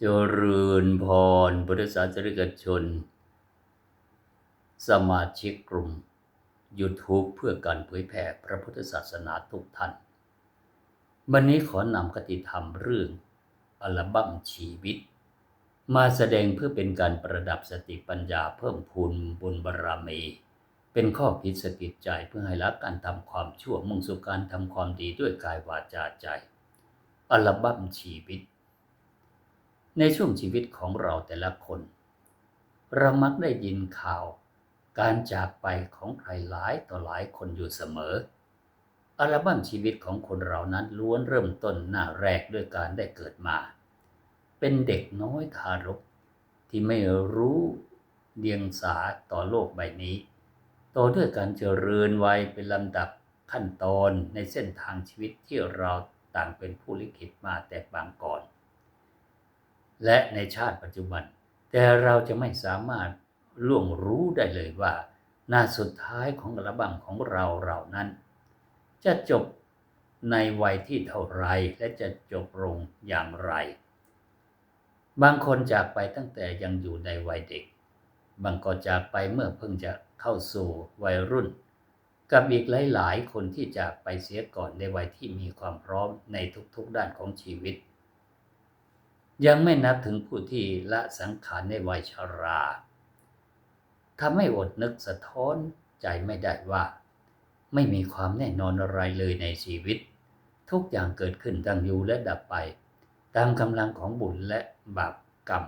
เจริญพรพุทธศาสนิกชน สมาชิกกลุ่ม YouTube เพื่อการเผยแผ่พระพุทธศาสนาทุกท่าน วันนี้ขอนำคติธรรมเรื่อง อัลบั้มชีวิต มาแสดงเพื่อเป็นการประดับสติปัญญาเพิ่มพูนบุญบารมี เป็นข้อคิดสกิดใจเพื่อให้ละการทำความชั่วมุ่งสู่การทำความดีด้วยกายวาจาใจ อัลบั้มชีวิต ในช่วงชีวิตของเราแต่ละคน เรามักได้ยินข่าว การจากไปของใครหลายต่อหลายคนอยู่เสมอ อัลบั้มชีวิตของคนเรานั้นล้วนเริ่มต้นหน้าแรกด้วยการได้เกิดมา เป็นเด็กน้อยทารก ที่ไม่รู้เดียงสาต่อโลกใบนี้โตด้วยการเจริญวัยเป็นลำดับขั้นตอนในเส้นทางชีวิตที่เราต่างเป็นผู้ลิขิตมาแต่บางก่อน และในชาติปัจจุบัน แต่เราจะไม่สามารถล่วงรู้ได้เลยว่า หน้าสุดท้ายของอัลบั้มของเราเรานั้น จะจบในวัยที่เท่าไรและจะจบลงอย่างไร บางคนจากไปตั้งแต่ยังอยู่ในวัยเด็ก บางก็จากไปเมื่อเพิ่งจะเข้าสู่วัยรุ่น กับอีกหลาย ๆ คนที่จากไปเสียก่อนในวัยที่มีความพร้อมในทุกๆด้านของชีวิต ยังไม่นับถึงผู้ที่ละสังขารในวัยชราทำให้อดนึกสะท้อนใจไม่ได้ว่า ไม่มีความแน่นอนอะไรเลยในชีวิต ทุกอย่างเกิดขึ้นตั้งอยู่และดับไป ตามกำลังของบุญและบาปกรรม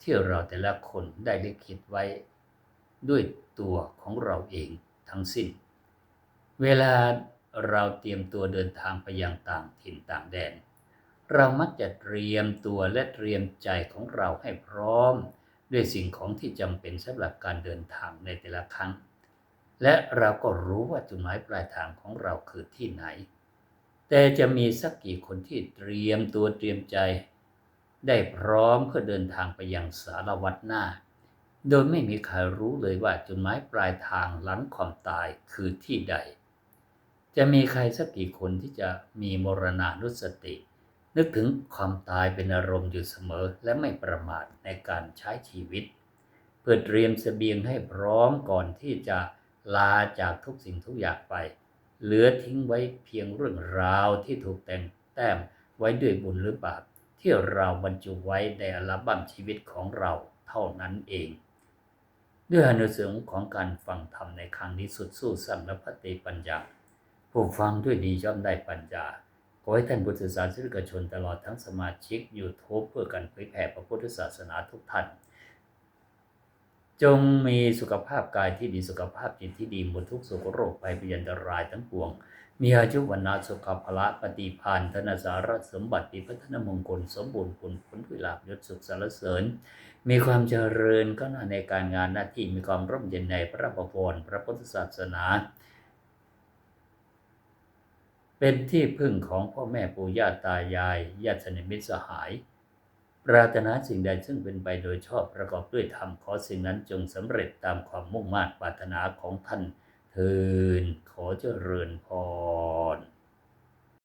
ที่เราแต่ละคนได้ลิขิตไว้ ด้วยตัวของเราเองทั้งสิ้น เวลาเราเตรียมตัวเดินทางไปยังต่างถิ่นต่างแดน เรามักจะเตรียมตัวและเตรียมใจของเราให้พร้อม ด้วยสิ่งของที่จำเป็นสำหรับการเดินทางในแต่ละครั้ง และเราก็รู้ว่าจุดหมายปลายทางของเราคือที่ไหน แต่จะมีสักกี่คนที่เตรียมตัวเตรียมใจ ได้พร้อมเพื่อเดินทางไปยังสารวัตรหน้า โดยไม่มีใครรู้เลยว่าจุดหมายปลายทางหลังความตายคือที่ใด จะมีใครสักกี่คนที่จะมีมรณานุสติ นึกถึงความตายเป็นอารมณ์อยู่เสมอและไม่ประมาทในการใช้ชีวิต เพื่อเตรียมเสบียงให้พร้อมก่อนที่จะลาจากทุกสิ่งทุกอย่างไป เหลือทิ้งไว้เพียงเรื่องราวที่ถูกแต่งแต้มไว้ด้วยบุญหรือบาปที่เราบรรจุไว้ในอัลบั้มชีวิตของเราเท่านั้นเอง ด้วยอนุสงของการฟังธรรมในครั้งนี้สุดสู้สัมและพติปัญญา ผู้ฟังด้วยดีย่อมได้ปัญญา ขอให้ท่านพุทธศาสนิกชนตลอดทั้งสมาชิก YouTube เพื่อการเผยแผ่พระพุทธศาสนาทุกท่าน จงมีสุขภาพกายที่ดีสุขภาพจิตที่ดีหมดทุกโศกโรคภัยพยันตรายทั้งปวง มีอายุวันนาสุขภละปฏิพานธนสารสมบัติพัฒนมงคลสมบูรณ์ผลผลวิลาบยศสุขสารเสริญ มีความเจริญก้าวหน้าในการงานหน้าที่มีความร่มเย็นในพระประพรพระพุทธศาสนา เป็นที่พึ่งของพ่อแม่ปู่ย่าตายายญาติสนิทมิตรสหาย ปรารถนาสิ่งใดซึ่งเป็นไปโดยชอบประกอบด้วยธรรมขอสิ่งนั้นจงสำเร็จตามความมุ่งมา่ปรารถนาของท่านเทินขอเจริญพร